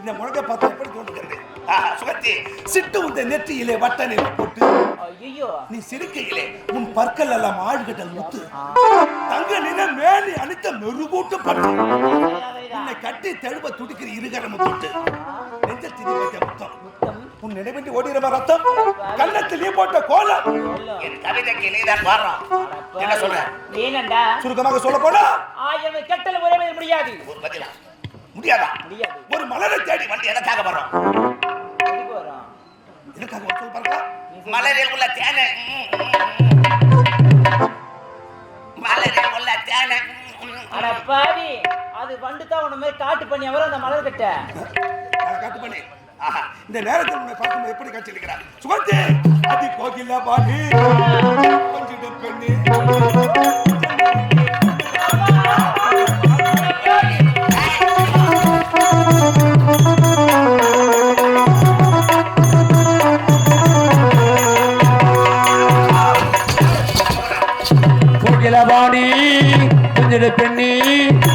இந்த முழங்க பார்த்தா எப்படி தோன்றுகிறது சுகத்தி சிட்டு உந்த நெற்றியிலே வட்ட நிலை போட்டு ஐயோ நீ சிரிக்கையிலே உன் பற்கள் எல்லாம் ஆழ்கடல் முத்து. தங்க நிற மேனி அணித்த மெருகூட்டு பட்டு. உன்னை கட்டி தழுவ துடிக்கிற இருகரம் தொட்டு நெஞ்சத்தில் வைத்த முத்தம். உன் நினைவின்றி ஓடிறவ ரத்தம்? கன்னத்தில் நீ போட்ட கோலம்? என் கவிதைக்கு நீதான் பாடுறான் என்ன சொல்ற? நீனண்டா சுருக்கமாக சொல்ல போனா? ஆயிரம் கட்டளை ஒரே முடியாது. ஒரு பதிலா? முடியாதா? முடியாது. வந்து எனக்காக வர்றோம். எனக்காக ஒரு சொல் பாருங்க மலரில் உள்ள தேனை மலரில் உள்ள தேனை அட பாவி அது வண்டு தான் உன்ன மாதிரி காட்டு பண்ணி அவரும் அந்த மலர் கட்ட. காட்டு பண்ணி. ஆஹா இந்த நேரத்தில் உன்னை பார்க்கும்போது எப்படி காட்சி அளிக்கிறார் சுகந்தி அதி கோகிலா பாடி கொஞ்சிடம் பெண்ணு. நீ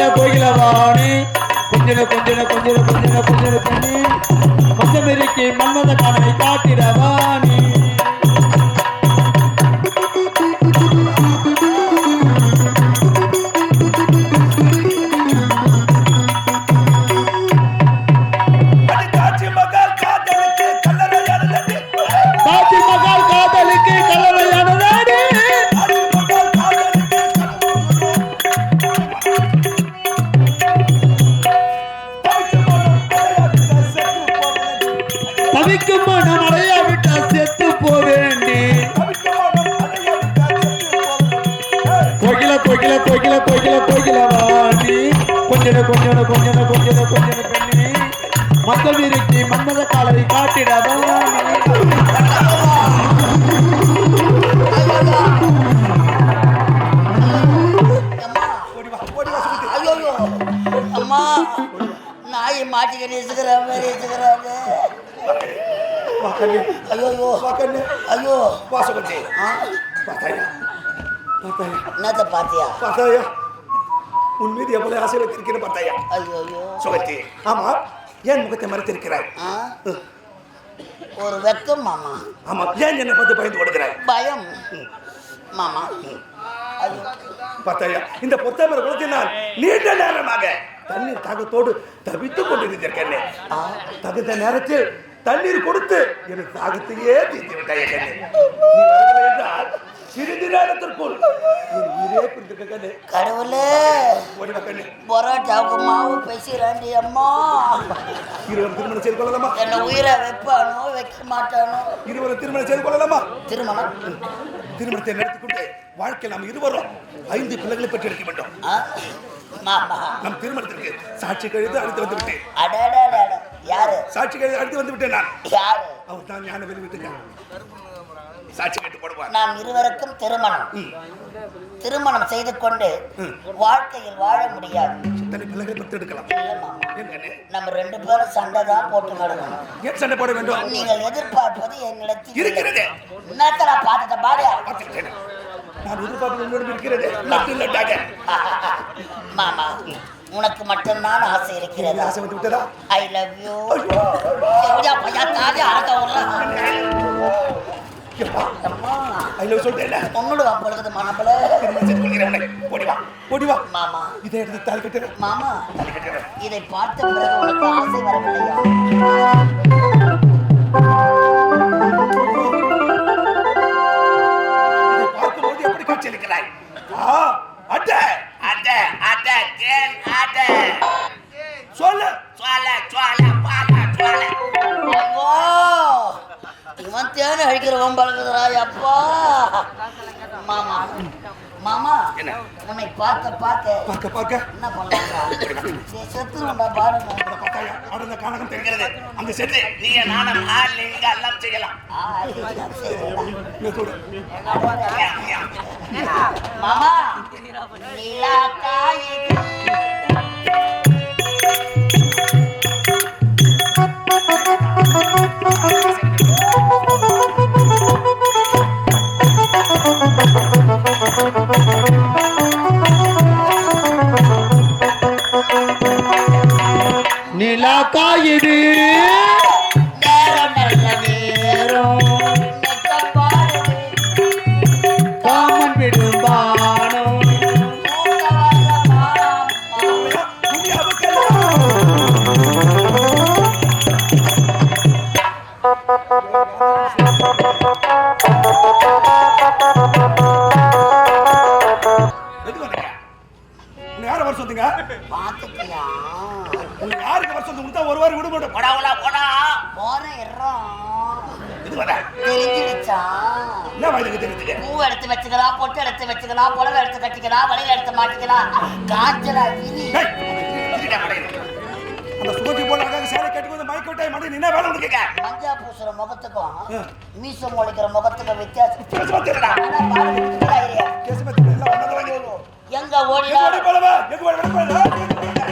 கோகில கோகில கோகில வாணி கொஞ்சின கொஞ்சின கொஞ்சின கொஞ்சின கொஞ்சின மன்மத கணை காட்டிடவா. தவிக்கும் மனம் அடையா விட்டா செத்து போவேண்டி பொகில பொகில பொகில பொகில பொகில வாடி. கொஞ்சன கொஞ்சன கொஞ்சன கொஞ்சன கொஞ்சன பெண்ணி. மக்கள் இருக்கு மன்மத காலரை காட்டிட வாணி ஐயோ அம்மா நாய் மாட்டிக்கிட்டு இசுக்கிற மாதிரி இசுக்கிறாங்க ஐயோ ஐயோ வாசகத்தை ஆ பார்த்தாயா பார்த்தாயா என்னத்த பாத்தியா பார்த்தாயா உன் மீது எவ்வளவு ஆசை வைத்திருக்கிறேன் பார்த்தாயா ஐயோ சுகத்தி ஆமா ஏன் முகத்தை மறைத்திருக்கிறாய் ஒரு வெக்கம் மாமா ஆமா ஏன் என்னை பார்த்து பயந்து கொடுக்கிறாய் பயம் மாமா பார்த்தாயா இந்த பொத்தாமரை குளத்தினால் நீண்ட நேரமாக தண்ணீர் தாகத்தோடு தவித்துக் கொண்டிருந்திருக்கேன் தகுந்த நேரத்தில் தண்ணீர் கொடுத்து எனக்கு தாகத்தையே தீர்த்து விட்டாய் என்றால் சிறிது நேரத்திற்குள் என் உயிரே பிரிந்திருக்க கண்ணே கடவுளே கண்ணே. பரோட்டாவுக்கு மாவு பேசுறாண்டி அம்மா. இருவரும் திருமணம் செய்து கொள்ளலாமா? என்ன உயிரை வைப்பானோ வைக்க மாட்டானோ? இருவரும் திருமணம் செய்து கொள்ளலாமா? திருமணம். திருமணத்தை நடத்திக்கொண்டு வாழ்க்கையில் நாம் இருவரும் ஐந்து பிள்ளைகளை பெற்றெடுக்க வேண்டும். ஆ? மாமா. நம் திருமணத்திற்கு சாட்சி கழுது அழைத்து வந்து விட்டேன். யாரு? சாட்சி கழுது அழைத்து வந்து விட்டேன் நான். யாரு? அவர் தான் ஞான வெளி விட்டுங்க சாட்சி கேட்டு போடுவான் நாம் இருவருக்கும் திருமணம். திருமணம் செய்து கொண்டு வாழ்க்கையில் வாழ முடியாது. இத்தனை பிள்ளைகளை பெற்று எடுக்கலாம். இல்ல மாமா என்னன்னு நம்ம ரெண்டு பேரும் சண்டை தான் போட்டு நடக்கணும். ஏன் சண்டை போட வேண்டும்? நீங்கள் எதிர்பார்ப்பது என்னிடத்தில். இருக்கிறது. என்னத்த நான் பார்த்துட்ட பாடியா பார்த்துக்கிட்டேன். நான் எதிர்பார்ப்பது உங்களிடம் இருக்கிறது லட்டு லட்டாக மாமா உனக்கு மட்டும்தான் ஆசை இருக்கிறதா? ஆசை வந்து விட்டதா? ஐ லவ் யூ எவ்வளோ பையா எப்பா? அம்மா. ஐ லவ் சொல்லிட்டேன் பொண்ணுடு வம்பளுக்குது மனப்பல திருமணம் செய்து கொள்கிறேன் உன்னை. ஓடி வா ஓடி வா. மாமா. இதை எடுத்து தாலி கட்டுறேன். மாமா. இதை பார்த்த பிறகு உனக்கு ஆசை வரவில்லையா? அழிக்கிற வம்பளுக்குதுடா அப்பா. மாமா மாமா? உன்னை பார்க்க பார்க்க. பார்க்க பார்க்க? என்ன பண்ணலாம் செத்துருண்டா பாருங்க பார்த்தாயா அடர்ந்த கானகம் தெரிகிறது. சென்று நீங்க நானும் ஆள் நீங்க எல்லாம் செய்யலாம். மாமா யாரை வர சொன்னீங்க? பாத்துக்கியா உன்னை யாருக்கு வர சொன்னீங்க? உன்னை ஒரு வாரம் விட மாட்டோம். போடா உலா போடா போற இடம் எதுக்கு வர? தெரிஞ்சிடுச்சா என்ன வயதுக்கு தெரியுதுங்க? பூ எடுத்து வச்சுக்கலாம் பொட்டு எடுத்து வச்சுக்கலாம் புடவை எடுத்து கட்டிக்கலாம் வளையல் எடுத்து மாட்டிக்கலாம் மடையன். அந்த சுகத்தி கட்டி வந்து மயக்க விட்டாய் மடி, நீ என்ன வேலை உனக்கு? மஞ்சா பூசுற முகத்துக்கும் மீசம் முளைக்கிற முகத்துக்கும் வித்தியாசம். எங்க ஓடி